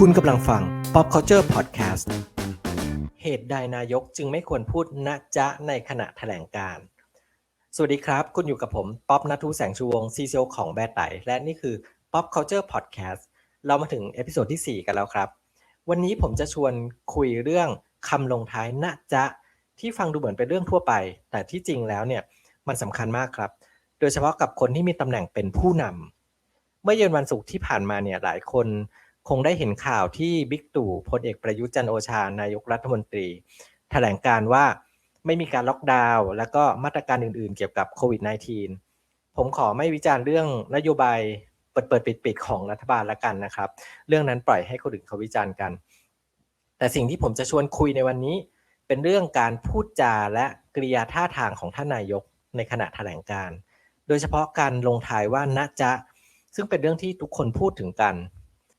คุณกำลังฟัง Pop Culture Podcast เหตุใดนายกจึงไม่ควรพูดณจะในขณะแถลงการ สวัสดีครับ คุณอยู่กับผมป๊อบนัทุแสงชูวงซีซีโอของแบรไตและนี่คือ Pop Culture Podcast เรามาถึงเอพิโซดที่ 4 กันแล้วครับ วันนี้ผมจะชวนคุยเรื่องคำลงท้ายณจะที่ฟังดูเหมือนเป็นเรื่องทั่วไป แต่ที่จริงแล้วเนี่ยมันสำคัญมากครับ โดยเฉพาะกับคนที่มีตำแหน่งเป็นผู้นำเมื่อเย็นวันศุกร์ที่ผ่านมาเนี่ยหลายคน คงได้เห็นข่าวที่บิ๊กตู่พลเอกประยุทธ์จันโอชานายกรัฐมนตรี แถลงการว่าไม่มีการล็อกดาวน์แล้วก็มาตรการอื่นๆ เกี่ยวกับโควิด -19 ผมขอไม่วิจารณ์เรื่องนโยบายเปิดเปิดปิดปิดของรัฐบาลละกันนะครับ เรื่องนั้นปล่อยให้คนอื่นเขาวิจารณ์กัน แต่สิ่งที่ผมจะชวนคุยในวันนี้ เป็นเรื่องการพูดจาและกริยาท่าทางของท่านนายกในขณะแถลงการ โดยเฉพาะการลงท้ายว่านะจะซึ่งเป็นเรื่องที่ทุกคนพูดถึงกัน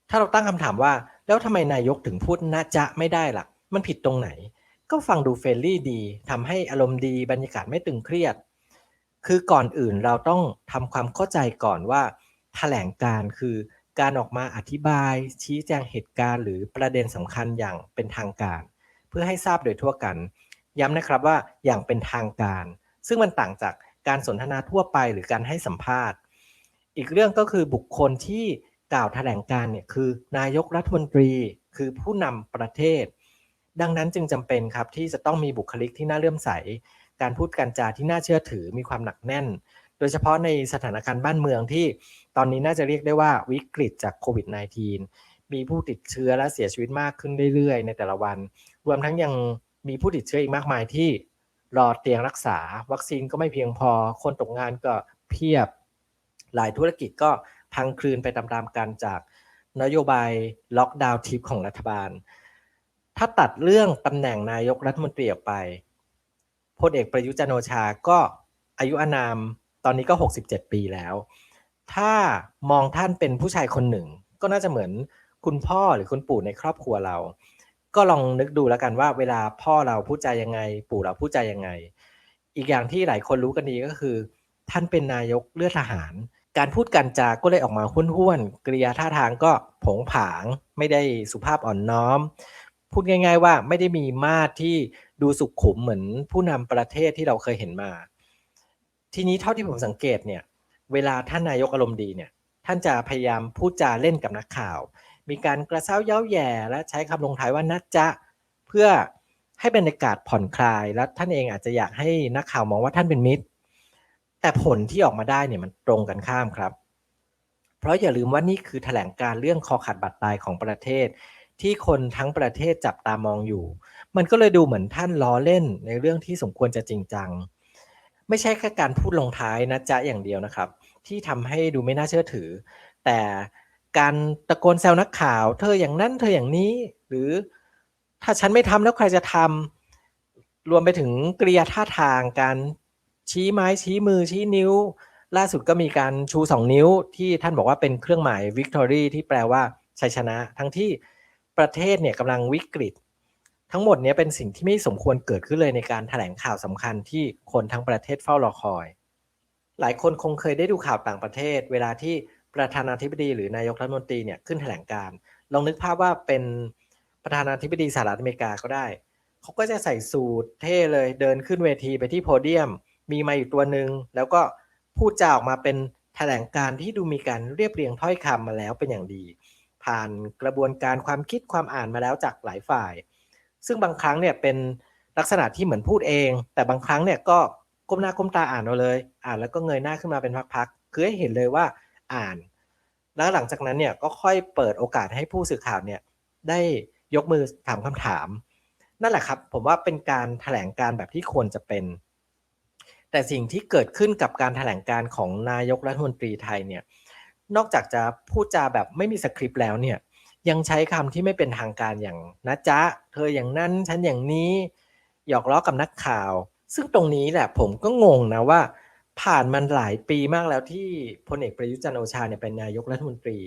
ถ้าเราตั้งคำถามว่า แล้วทำไมนายกถึงพูดนะจะไม่ได้ล่ะ มันผิดตรงไหน ก็ฟังดูเฟรนลี่ดีทำให้อารมณ์ดีบรรยากาศไม่ตึงเครียด คือก่อนอื่นเราต้องทำความเข้าใจก่อนว่าแถลงการคือการออกมาอธิบาย ชี้แจงเหตุการณ์ หรือประเด็นสำคัญอย่างเป็นทางการ เพื่อให้ทราบโดยทั่วกัน ย้ำนะครับว่าอย่างเป็นทางการ ซึ่งมันต่างจากการสนทนาทั่วไปหรือการให้สัมภาษณ์ อีกเรื่องก็คือบุคคลที่ กล่าวแถลงการเนี่ยคือนายกรัฐมนตรีคือผู้นำประเทศ ดังนั้นจึงจำเป็นครับที่จะต้องมีบุคลิกที่น่าเลื่อมใส การพูดการจาที่น่าเชื่อถือมีความหนักแน่น โดยเฉพาะในสถานการณ์บ้านเมืองที่ตอนนี้น่าจะเรียกได้ว่าวิกฤตจากโควิด -19 มีผู้ติดเชื้อและเสียชีวิตมากขึ้นเรื่อยๆ ในแต่ละวัน รวมทั้งยังมีผู้ติดเชื้ออีกมากมายที่รอเตียงรักษา วัคซีนก็ไม่เพียงพอ คนตกงานก็เพียบ หลายธุรกิจก็ พังคลืนไปตามๆกันจากนโยบายล็อกดาวน์ทิปของรัฐบาล ถ้าตัดเรื่องตำแหน่งนายกรัฐมนตรีออกไปพลเอกประยุจันโอชาก็อายุอานามตอนนี้ก็ 67 ปีแล้ว ถ้ามองท่านเป็นผู้ชายคนหนึ่ง ก็น่าจะเหมือนคุณพ่อหรือคุณปู่ในครอบครัวเรา ก็ลองนึกดูแล้วกันว่า เวลาพ่อเราพูดใจยังไง ปู่เราพูดใจยังไง อีกอย่างที่หลายคนรู้กันดีก็คือ ท่านเป็นนายกเลือดทหาร การพูดกันจาก็เลยออกมาห้วนๆกริยาท่าทางก็ผงผาง ไม่ได้สุภาพอ่อนน้อม พูดง่าย ๆ ว่าไม่ได้มีมาตรที่ดูสุขุมเหมือนผู้นำประเทศที่เราเคยเห็นมา ทีนี้เท่าที่ผมสังเกตเนี่ย เวลาท่านนายกอารมณ์ดีเนี่ย ท่านจะพยายามพูดจาเล่นกับนักข่าว มีการกระเซ้าเย้าแย่และใช้คำลงท้ายว่านัดจะเพื่อให้บรรยากาศผ่อนคลาย และท่านเองอาจจะอยากให้นักข่าวมองว่าท่านเป็นมิตร แต่ผลที่ออกมาได้เนี่ยมันตรงกันข้ามครับ เพราะอย่าลืมว่านี่คือแถลงการเรื่องคอขาดบาดตายของประเทศ ที่คนทั้งประเทศจับตามองอยู่ มันก็เลยดูเหมือนท่านล้อเล่นในเรื่องที่สมควรจะจริงจัง ไม่ใช่แค่การพูดลงท้ายนะจ๊ะอย่างเดียวนะครับ ที่ทำให้ดูไม่น่าเชื่อถือ แต่การตะโกนแซวนักข่าว เธออย่างนั้นเธออย่างนี้ หรือถ้าฉันไม่ทำแล้วใครจะทำรวมไปถึงกริยาท่าทางการ ชี้ไม้ชี้มือชี้นิ้ว ล่าสุดก็มีการชูสองนิ้วที่ท่านบอกว่าเป็นเครื่องหมาย victory ที่แปลว่าชัยชนะ ทั้งที่ประเทศเนี่ยกำลังวิกฤต ทั้งหมดนี้เป็นสิ่งที่ไม่สมควรเกิดขึ้นเลยในการถแถลงข่าวสำคัญที่คนทั้งประเทศเฝ้ารอคอย หลายคนคงเคยได้ดูข่าวต่างประเทศ เวลาที่ประธานาธิบดีหรือนายกรัฐมนตรีเนี่ยขึ้นแถลงการลองนึกภาพว่าเป็นประธานาธิบดีสหรัฐอเมริกาก็ได้ เขาก็จะใส่สูทเท่เลยเดินขึ้นเวทีไปที่โพเดียม มีมาอยู่ตัวหนึ่งแล้วก็พูดจาออกมาเป็นแถลงการที่ดูมีการเรียบเรียงถ้อยคำมาแล้วเป็นอย่างดี ผ่านกระบวนการความคิดความอ่านมาแล้วจากหลายฝ่าย ซึ่งบางครั้งเนี่ยเป็นลักษณะที่เหมือนพูดเอง แต่บางครั้งเนี่ยก็ก้มหน้าก้มตาอ่านเอาเลย อ่านแล้วก็เงยหน้าขึ้นมาเป็นพักๆคือให้เห็นเลยว่าอ่าน แล้วหลังจากนั้นเนี่ยก็ค่อยเปิดโอกาสให้ผู้สื่อข่าวเนี่ยได้ยกมือถามคำถาม นั่นแหละครับ ผมว่าเป็นการถแถลงการแบบที่ควรจะเป็น แต่สิ่งที่เกิดขึ้นกับการถแถลงการของนายกรัฐมนตรีไทยเนี่ยนอกจากจะพูดจาแบบไม่มีสคริปต์แล้วเนี่ยยังใช้คำที่ไม่เป็นทางการอย่างนะจ๊ะ เธออย่างนั้นฉันอย่างนี้หยอกล้อกับนักข่าว ซึ่งตรงนี้แหละผมก็งงนะว่า ผ่านมันหลายปีมากแล้วที่พลเอกประยุทธ์จันโอชาเนี่ยเป็นนายกรัฐมนตรี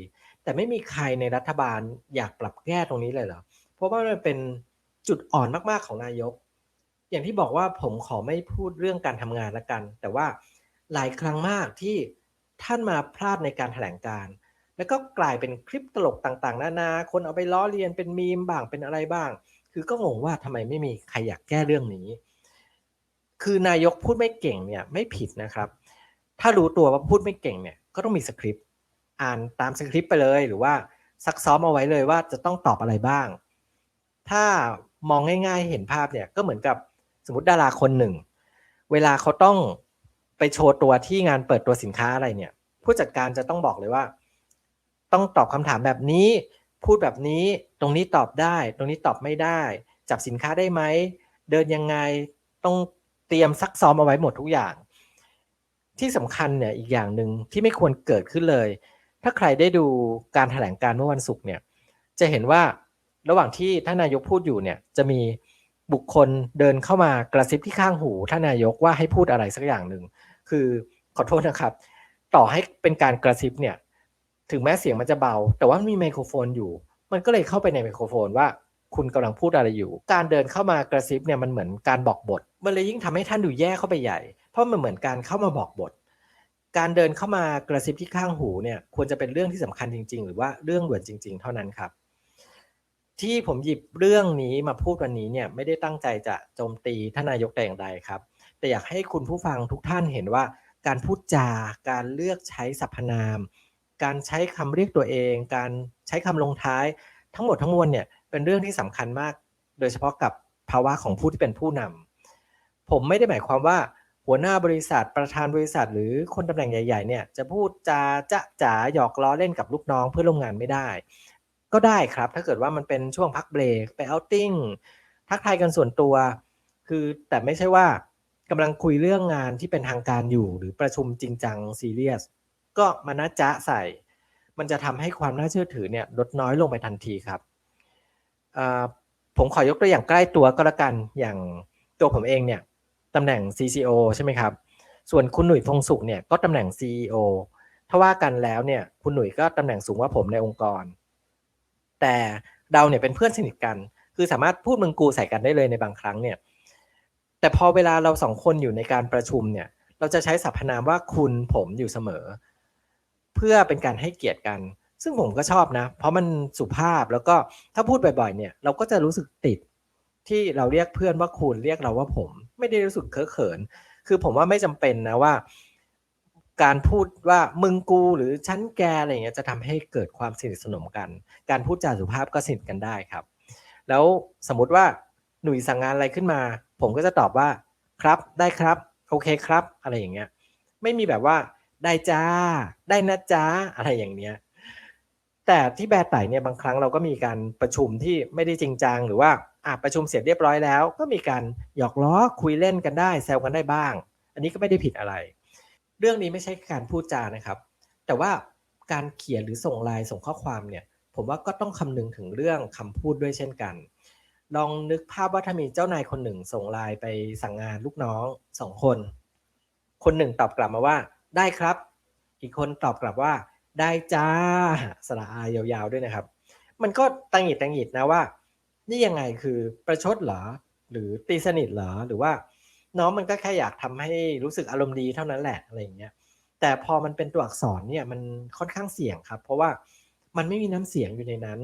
แต่ไม่มีใครในรัฐบาลอยากปรับแก้ตรงนี้เลยเหรอเพราะว่ามันเป็นจุดอ่อนมากๆของนายก อย่างที่บอกว่าผมขอไม่พูดเรื่องการทำงานละกัน แต่ว่าหลายครั้งมากที่ท่านมาพลาดในการถแถลงการ แล้วก็กลายเป็นคลิปตลกต่างๆ นานา คนเอาไปล้อเลียนเป็นมีมบ้างเป็นอะไรบ้าง คือก็งงว่าทำไมไม่มีใครอยากแก้เรื่องนี้ คือนายกพูดไม่เก่งเนี่ยไม่ผิดนะครับ ถ้ารู้ตัวว่าพูดไม่เก่งเนี่ยก็ต้องมีสคริปต์อ่านตามสคริปต์ไปเลยหรือว่าซักซ้อมเอาไว้เลยว่าจะต้องตอบอะไรบ้าง ถ้ามองง่าย ๆ เห็นภาพเนี่ยก็เหมือนกับ สมมติดาราคนหนึ่ง เวลาเขาต้องไปโชว์ตัวที่งานเปิดตัวสินค้าอะไรเนี่ย ผู้จัดการจะต้องบอกเลยว่า ต้องตอบคำถามแบบนี้ พูดแบบนี้ตรงนี้ตอบได้ ตรงนี้ตอบไม่ได้ จับสินค้าได้ไหม เดินยังไงต้องเตรียมซักซ้อมเอาไว้หมดทุกอย่าง ที่สำคัญเนี่ยอีกอย่างหนึ่งที่ไม่ควรเกิดขึ้นเลย ถ้าใครได้ดูการถแถลงการเมื่อวันศุกร์เนี่ยจะเห็นว่าระหว่างที่ท่านนายกพูดอยู่เนี่ยจะมี บุคคลเดินเข้ามากระซิบที่ข้างหูท่านนายกว่าให้พูดอะไรสักอย่างหนึ่ง คือขอโทษนะครับ ต่อให้เป็นการกระซิบเนี่ย ถึงแม้เสียงมันจะเบา แต่ว่ามีไมโครโฟนอยู่ มันก็เลยเข้าไปในไมโครโฟนว่าคุณกำลังพูดอะไรอยู่ การเดินเข้ามากระซิบเนี่ยมันเหมือนการบอกบท มันเลยยิ่งทำให้ท่านดูแย่เข้าไปใหญ่ เพราะมันเหมือนการเข้ามาบอกบท การเดินเข้ามากระซิบที่ข้างหูเนี่ยควรจะเป็นเรื่องที่สำคัญจริง ๆ หรือว่าเรื่องด่วนจริง ๆ เท่านั้นครับ ที่ผมหยิบเรื่องนี้มาพูดวันนี้เนี่ยไม่ได้ตั้งใจจะโจมตีท่านนายกแต่อย่างใดครับ แต่อยากให้คุณผู้ฟังทุกท่านเห็นว่า การพูดจาการเลือกใช้สรรพนาม การใช้คำเรียกตัวเอง การใช้คำลงท้าย ทั้งหมดทั้งมวลเนี่ยเป็นเรื่องที่สำคัญมาก โดยเฉพาะกับภาวะของผู้ที่เป็นผู้นำผมไม่ได้หมายความว่าหัวหน้าบริษัทประธานบริษัท หรือคนตำแหน่งใหญ่ๆเนี่ยจะพูดจาจะจ๋าหยอกล้อเล่นกับลูกน้องเพื่อร่วมงานไม่ได้ ก็ได้ครับ ถ้าเกิดว่ามันเป็นช่วงพักเบรกไปเอาติ้งทักทายกันส่วนตัว คือแต่ไม่ใช่ว่ากำลังคุยเรื่องงานที่เป็นทางการอยู่ หรือประชุมจริงจังซีเรียสก็มานะจ๊ะใส่ มันจะทำให้ความน่าเชื่อถือเนี่ยลดน้อยลงไปทันทีครับผมขอยกตัวอย่างใกล้ตัวก็แล้วกันอย่างตัวผมเองเนี่ยตำแหน่ง CCO ใช่ไหมครับ ส่วนคุณหนุ่ยพงสุขเนี่ยก็ตำแหน่ง CEO ถ้าว่ากันแล้วเนี่ยคุณหนุ่ยก็ตำแหน่งสูงกว่าผมในองค์กร แต่เราเนี่ยเป็นเพื่อนสนิทกัน คือสามารถพูดมึงกูใส่กันได้เลยในบางครั้งเนี่ย แต่พอเวลาเราสองคนอยู่ในการประชุมเนี่ย เราจะใช้สรรพนามว่าคุณผมอยู่เสมอ เพื่อเป็นการให้เกียรติกัน ซึ่งผมก็ชอบนะ เพราะมันสุภาพแล้วก็ถ้าพูดบ่อยๆ เนี่ย เราก็จะรู้สึกติดที่เราเรียกเพื่อนว่าคุณเรียกเราว่าผม ไม่ได้รู้สึกเคอะเขิน คือผมว่าไม่จำเป็นนะว่า การพูดว่ามึงกูหรือชั้นแกอะไรเงี้ยจะทำให้เกิดความสนิทสนมกัน การพูดจาสุภาพก็สนิทกันได้ครับ แล้วสมมุติว่าหนุ่ยสั่งงานอะไรขึ้นมา ผมก็จะตอบว่าครับได้ครับโอเคครับ อะไรอย่างเงี้ย ไม่มีแบบว่าได้จ้า ได้นะจ้าอะไรอย่างเนี้ยแต่ที่แบร์ไต่เนี่ยบางครั้งเราก็มีการประชุมที่ไม่ได้จริงจังหรือว่าอะประชุมเสร็จเรียบร้อยแล้ว ก็มีการหยอกล้อคุยเล่นกันได้ แซวกันได้บ้าง อันนี้ก็ไม่ได้ผิดอะไร เรื่องนี้ไม่ใช่การพูดจานะครับ แต่ว่าการเขียนหรือส่งไลน์ส่งข้อความเนี่ย ผมว่าก็ต้องคำนึงถึงเรื่องคำพูดด้วยเช่นกัน ลองนึกภาพว่าถ้ามีเจ้านายคนหนึ่งส่งไลน์ไปสั่งงานลูกน้องสองคน คนหนึ่งตอบกลับมาว่า ได้ครับ อีกคนตอบกลับว่า ได้จ้าสระอายาวๆด้วยนะครับ มันก็ตังหิดตังหิดนะว่า นี่ยังไงคือประชดเหรอ หรือตีสนิทเหรอหรือว่า น้องมันก็แค่อยากทำให้รู้สึกอารมณ์ดีเท่านั้นแหละอะไรอย่างเงี้ยแต่พอมันเป็นตัวอักษรเนี่ยมันค่อนข้างเสี่ยงครับ เพราะว่ามันไม่มีน้ำเสียงอยู่ในนั้น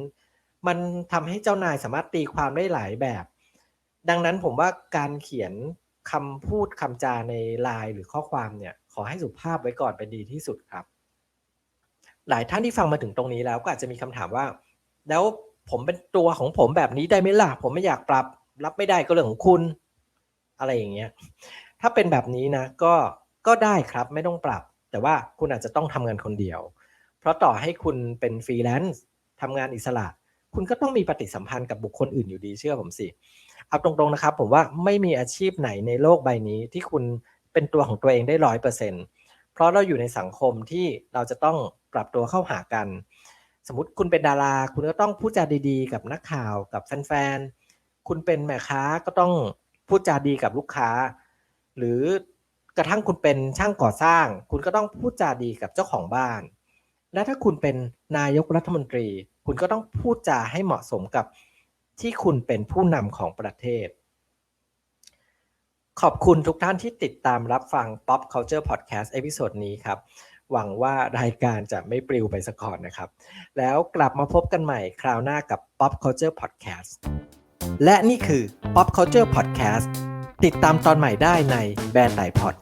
มันทำให้เจ้านายสามารถตีความได้หลายแบบ ดังนั้นผมว่าการเขียนคำพูดคำจาในไลน์หรือข้อความเนี่ยขอให้สุภาพไว้ก่อนเป็นดีที่สุดครับ หลายท่านที่ฟังมาถึงตรงนี้แล้วก็อาจจะมีคำถามว่า แล้วผมเป็นตัวของผมแบบนี้ได้ไหมล่ะผมไม่อยากปรับ รับไม่ได้ก็เรื่องของคุณ อะไรอย่างเงี้ยถ้าเป็นแบบนี้นะก็ก็ได้ครับไม่ต้องปรับ แต่ว่าคุณอาจจะต้องทำงานคนเดียว เพราะต่อให้คุณเป็นฟรีแลนซ์ทำงานอิสระ คุณก็ต้องมีปฏิสัมพันธ์กับบุคคลอื่นอยู่ดีเชื่อผมสิเอาตรงๆนะครับ ผมว่าไม่มีอาชีพไหนในโลกใบนี้ที่คุณเป็นตัวของตัวเองได้ร้อยเปอร์เซ็นต์เพราะเราอยู่ในสังคมที่เราจะต้องปรับตัวเข้าหากัน สมมติคุณเป็นดารา คุณก็ต้องพูดจาดีๆ กับนักข่าวกับแฟนๆ คุณเป็นแม่ค้าก็ต้อง พูดจาดีกับลูกค้า หรือกระทั่งคุณเป็นช่างก่อสร้าง คุณก็ต้องพูดจาดีกับเจ้าของบ้าน และถ้าคุณเป็นนายกรัฐมนตรี คุณก็ต้องพูดจาให้เหมาะสมกับที่คุณเป็นผู้นำของประเทศ ขอบคุณทุกท่านที่ติดตามรับฟัง Pop Culture Podcast เอพิโซดนี้ครับ หวังว่ารายการจะไม่ปลิวไปสักก่อนนะครับ แล้วกลับมาพบกันใหม่คราวหน้ากับ Pop Culture Podcast และนี่คือ Pop Culture Podcast ติดตามตอนใหม่ได้ในแบรนด์ไตพอด